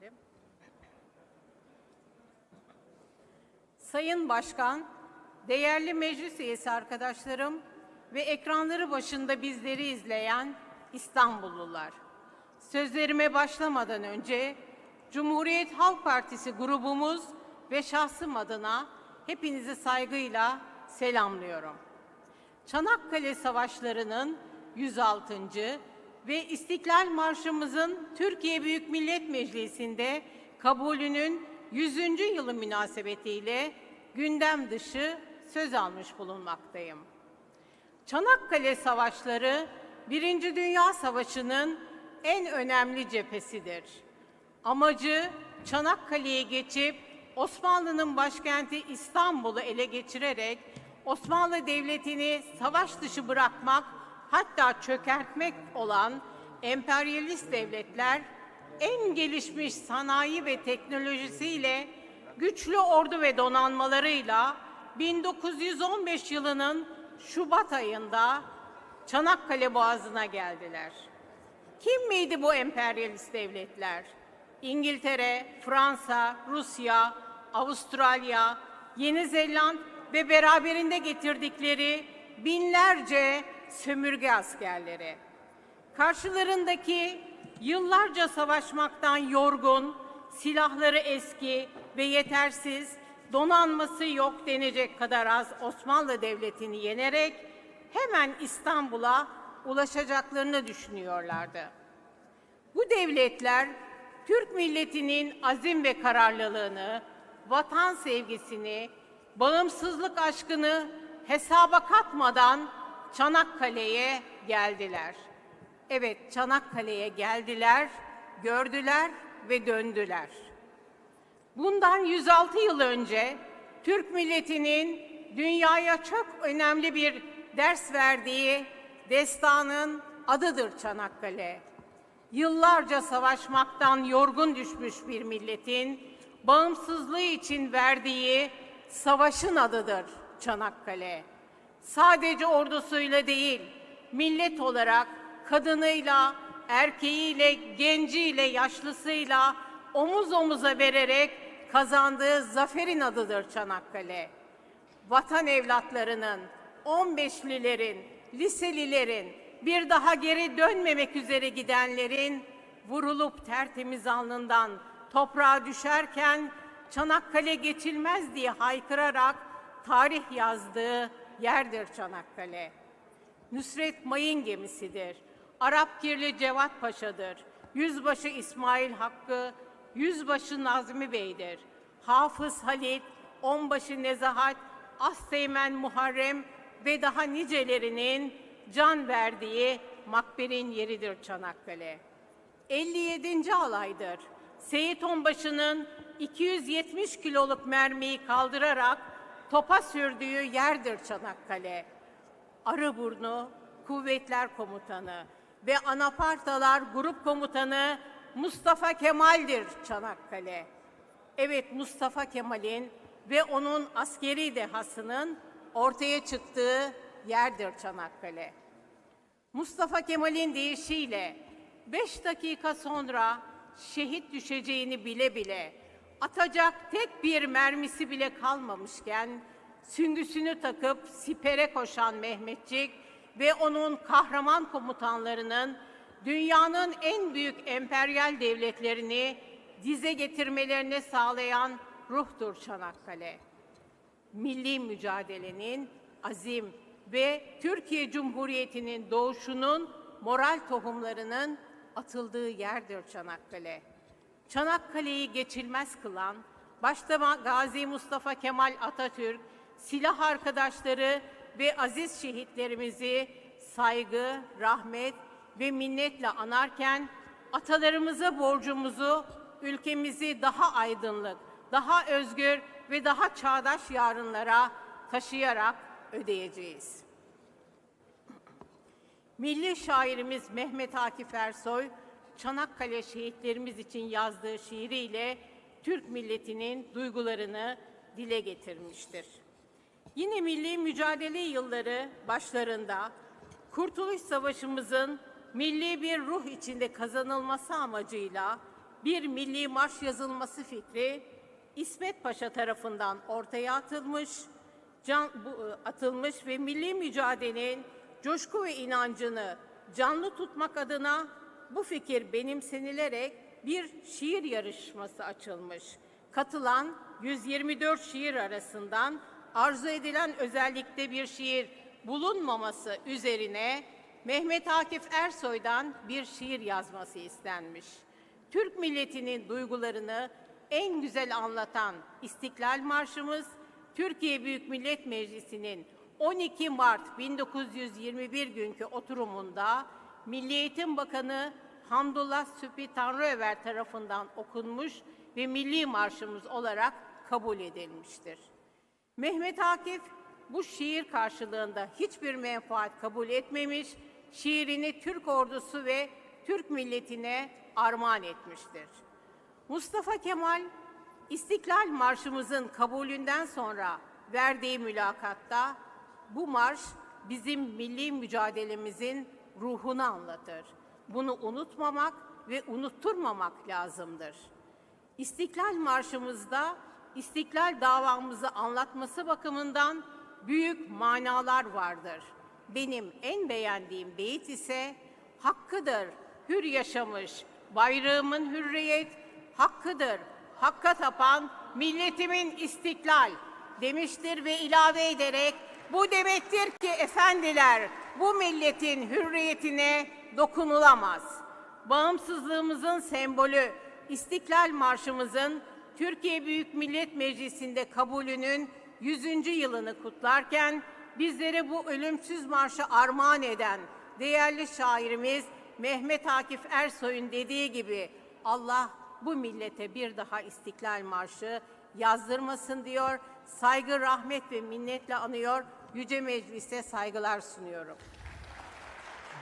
ederim. Sayın Başkan, değerli meclis üyesi arkadaşlarım ve ekranları başında bizleri izleyen İstanbullular. Sözlerime başlamadan önce Cumhuriyet Halk Partisi grubumuz ve şahsım adına hepinizi saygıyla selamlıyorum. Çanakkale Savaşları'nın 106. ve İstiklal Marşımızın Türkiye Büyük Millet Meclisi'nde kabulünün 100. yılı münasebetiyle gündem dışı söz almış bulunmaktayım. Çanakkale Savaşları Birinci Dünya Savaşı'nın en önemli cephesidir. Amacı Çanakkale'ye geçip Osmanlı'nın başkenti İstanbul'u ele geçirerek Osmanlı Devleti'ni savaş dışı bırakmak hatta çökertmek olan emperyalist devletler en gelişmiş sanayi ve teknolojisiyle güçlü ordu ve donanmalarıyla 1915 yılının Şubat ayında Çanakkale Boğazı'na geldiler. Kim miydi bu emperyalist devletler? İngiltere, Fransa, Rusya, Avustralya, Yeni Zeland ve beraberinde getirdikleri binlerce sömürge askerleri. Karşılarındaki yıllarca savaşmaktan yorgun, silahları eski ve yetersiz, donanması yok denecek kadar az Osmanlı Devleti'ni yenerek hemen İstanbul'a ulaşacaklarını düşünüyorlardı. Bu devletler Türk milletinin azim ve kararlılığını, vatan sevgisini, bağımsızlık aşkını hesaba katmadan Çanakkale'ye geldiler. Evet, Çanakkale'ye geldiler, gördüler ve döndüler. Bundan 106 yıl önce Türk milletinin dünyaya çok önemli bir ders verdiği destanın adıdır Çanakkale. Yıllarca savaşmaktan yorgun düşmüş bir milletin bağımsızlığı için verdiği savaşın adıdır Çanakkale. Sadece ordusuyla değil, millet olarak kadınıyla, erkeğiyle, genciyle, yaşlısıyla omuz omuza vererek kazandığı zaferin adıdır Çanakkale. Vatan evlatlarının, 15'lilerin, liselilerin, bir daha geri dönmemek üzere gidenlerin vurulup tertemiz alnından toprağa düşerken Çanakkale geçilmez diye haykırarak tarih yazdığı yerdir Çanakkale. Nusret Mayın gemisidir. Arap Kirli Cevat Paşa'dır. Yüzbaşı İsmail Hakkı, Yüzbaşı Nazmi Bey'dir. Hafız Halit, Onbaşı Nezahat, Asteğmen Muharrem ve daha nicelerinin can verdiği makberin yeridir Çanakkale. 57. alaydır. Seyit Onbaşı'nın 270 kiloluk mermiyi kaldırarak topa sürdüğü yerdir Çanakkale. Arıburnu Kuvvetler Komutanı ve Anapartalar Grup Komutanı Mustafa Kemal'dir Çanakkale. Evet Mustafa Kemal'in ve onun askeri dehasının ortaya çıktığı yerdir Çanakkale. Mustafa Kemal'in deyişiyle beş dakika sonra şehit düşeceğini bile bile atacak tek bir mermisi bile kalmamışken süngüsünü takıp sipere koşan Mehmetçik ve onun kahraman komutanlarının dünyanın en büyük emperyal devletlerini dize getirmelerini sağlayan ruhtur Çanakkale. Milli mücadelenin azim ve Türkiye Cumhuriyeti'nin doğuşunun moral tohumlarının atıldığı yerdir Çanakkale. Çanakkale'yi geçilmez kılan, başta Gazi Mustafa Kemal Atatürk, silah arkadaşları ve aziz şehitlerimizi saygı, rahmet ve minnetle anarken atalarımıza borcumuzu ülkemizi daha aydınlık, daha özgür ve daha çağdaş yarınlara taşıyarak ödeyeceğiz. Milli şairimiz Mehmet Akif Ersoy, Çanakkale şehitlerimiz için yazdığı şiiriyle Türk milletinin duygularını dile getirmiştir. Yine milli mücadele yılları başlarında Kurtuluş Savaşımızın milli bir ruh içinde kazanılması amacıyla bir milli marş yazılması fikri İsmet Paşa tarafından ortaya atılmış, can, bu, e, atılmış ve milli mücadelenin coşku ve inancını canlı tutmak adına bu fikir benimsenilerek bir şiir yarışması açılmış. Katılan 124 şiir arasından arzu edilen özellikle bir şiir bulunmaması üzerine Mehmet Akif Ersoy'dan bir şiir yazması istenmiş. Türk milletinin duygularını en güzel anlatan İstiklal Marşımız, Türkiye Büyük Millet Meclisi'nin 12 Mart 1921 günkü oturumunda Milli Eğitim Bakanı Hamdullah Sübhi Tanrıöver tarafından okunmuş ve milli marşımız olarak kabul edilmiştir. Mehmet Akif bu şiir karşılığında hiçbir menfaat kabul etmemiş, şiirini Türk ordusu ve Türk milletine armağan etmiştir. Mustafa Kemal İstiklal Marşımızın kabulünden sonra verdiği mülakatta bu marş bizim milli mücadelemizin ruhunu anlatır. Bunu unutmamak ve unutturmamak lazımdır. İstiklal Marşımızda İstiklal davamızı anlatması bakımından büyük manalar vardır. Benim en beğendiğim beyit ise hakkıdır hür yaşamış bayrağımın hürriyet hakkıdır hakka tapan milletimin istiklal demiştir ve ilave ederek bu demektir ki efendiler bu milletin hürriyetine dokunulamaz. Bağımsızlığımızın sembolü İstiklal Marşımızın Türkiye Büyük Millet Meclisi'nde kabulünün 100. yılını kutlarken bizlere bu ölümsüz marşı armağan eden değerli şairimiz Mehmet Akif Ersoy'un dediği gibi Allah bu millete bir daha İstiklal Marşı yazdırmasın diyor. Saygı, rahmet ve minnetle anıyor. Yüce Meclis'e saygılar sunuyorum.